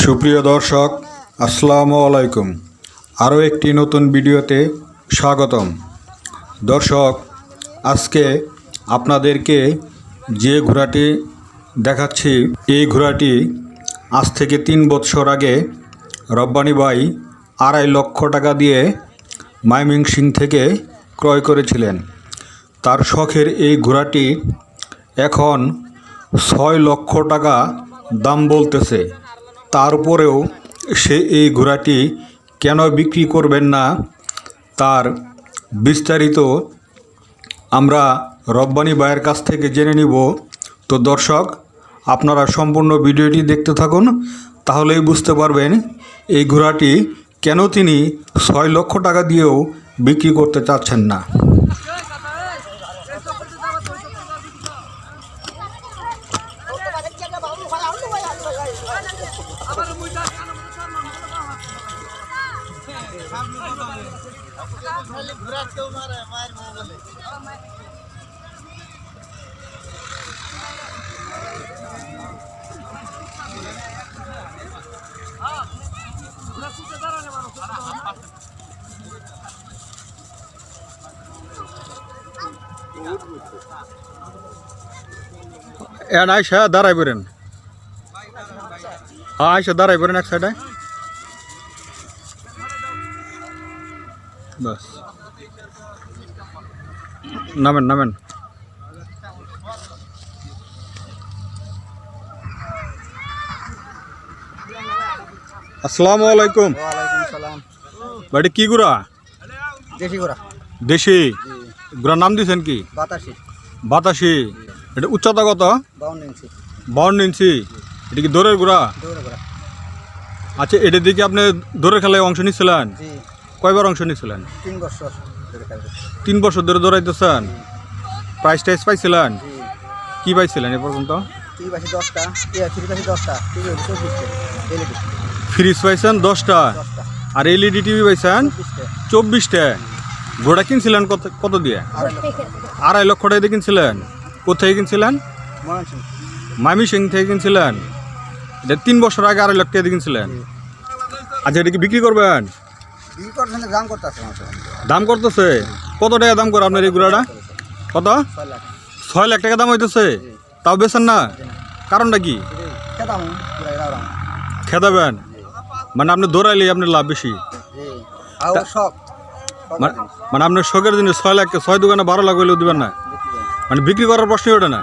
সুপ্রিয় দর্শক, আসসালামু আলাইকুম। আরও একটি নতুন ভিডিওতে স্বাগতম। দর্শক, আজকে আপনাদেরকে যে ঘোড়াটি দেখাচ্ছি, এই ঘোড়াটি আজ থেকে তিন বৎসর আগে রব্বানি ভাই আড়াই লক্ষ টাকা দিয়ে মাইমিংসিং থেকে ক্রয় করেছিলেন। তার শখের এই ঘোড়াটি এখন ছয় লক্ষ টাকা দাম বলতেছে। তারপরেও সে এই ঘোড়াটি কেন বিক্রি করবেন না? তার বিস্তারিত আমরা রব্বানি ভাইয়ের কাছ থেকে জেনে নিব। তো দর্শক, আপনারা সম্পূর্ণ ভিডিওটি দেখতে থাকুন, তাহলেই বুঝতে পারবেন এই ঘোড়াটি কেন তিনি ছয় লক্ষ টাকা দিয়েও বিক্রি করতে চাচ্ছেন না। এন আইসা দাঁড়াই বেরেন হ্যাঁ দাঁড়াই বেরেন এক সাইডে বাস নামেন নামেন। আসসালামু আলাইকুম। বাড়ি কি গুড়া? দেশি ঘোড়া দেশি? গুড়ার নাম দিয়েছেন কি? বাতাসি। বাতাসি। এটা উচ্চতা কত? বাউন্ন ইঞ্চি। এটা কি দৌড়ের গুড়া? আচ্ছা এটা দিকে আপনি দৌড়ের খেলায় অংশ নিচ্ছিলেন? কয়বার অংশ নিয়েছিলেন তিন বছর ধরে তিন বছর ধরে দৌড়াইতেছেন? প্রাইস টাইস পাইছিলেন? কি পাইছিলেন এ পর্যন্ত? ফ্রিজ পাইছেন দশটা? আর এলইডি টিভি পাইছেন? চব্বিশটা। ঘোড়া কিনছিলেন কত কত দিয়ে? আড়াই লক্ষ। টাকা দিয়ে কিনছিলেন? কোথায় কিনছিলেন? মামি সিং থেকে কিনছিলেন? এটা তিন বছর আগে আড়াই লক্ষ টাকা দিয়ে কিনছিলেন। আচ্ছা এটা কি বিক্রি করবেন? দাম করতেছে কত টাকা দাম করে আপনার এই ঘোড়াটা কত? ছয় লাখ টাকা দাম হইতেছে। তাও বেছেন না? কারণটা কি? খেদাবেন মানে আপনি দৌড়াইলে আপনার লাভ বেশি। মানে- মানে আপনার শখের জিনিস ছয় লাখ ছয় দোকানে বারো লাখ হইলেও দিবেন না। মানে বিক্রি করার প্রশ্নই ওঠে না।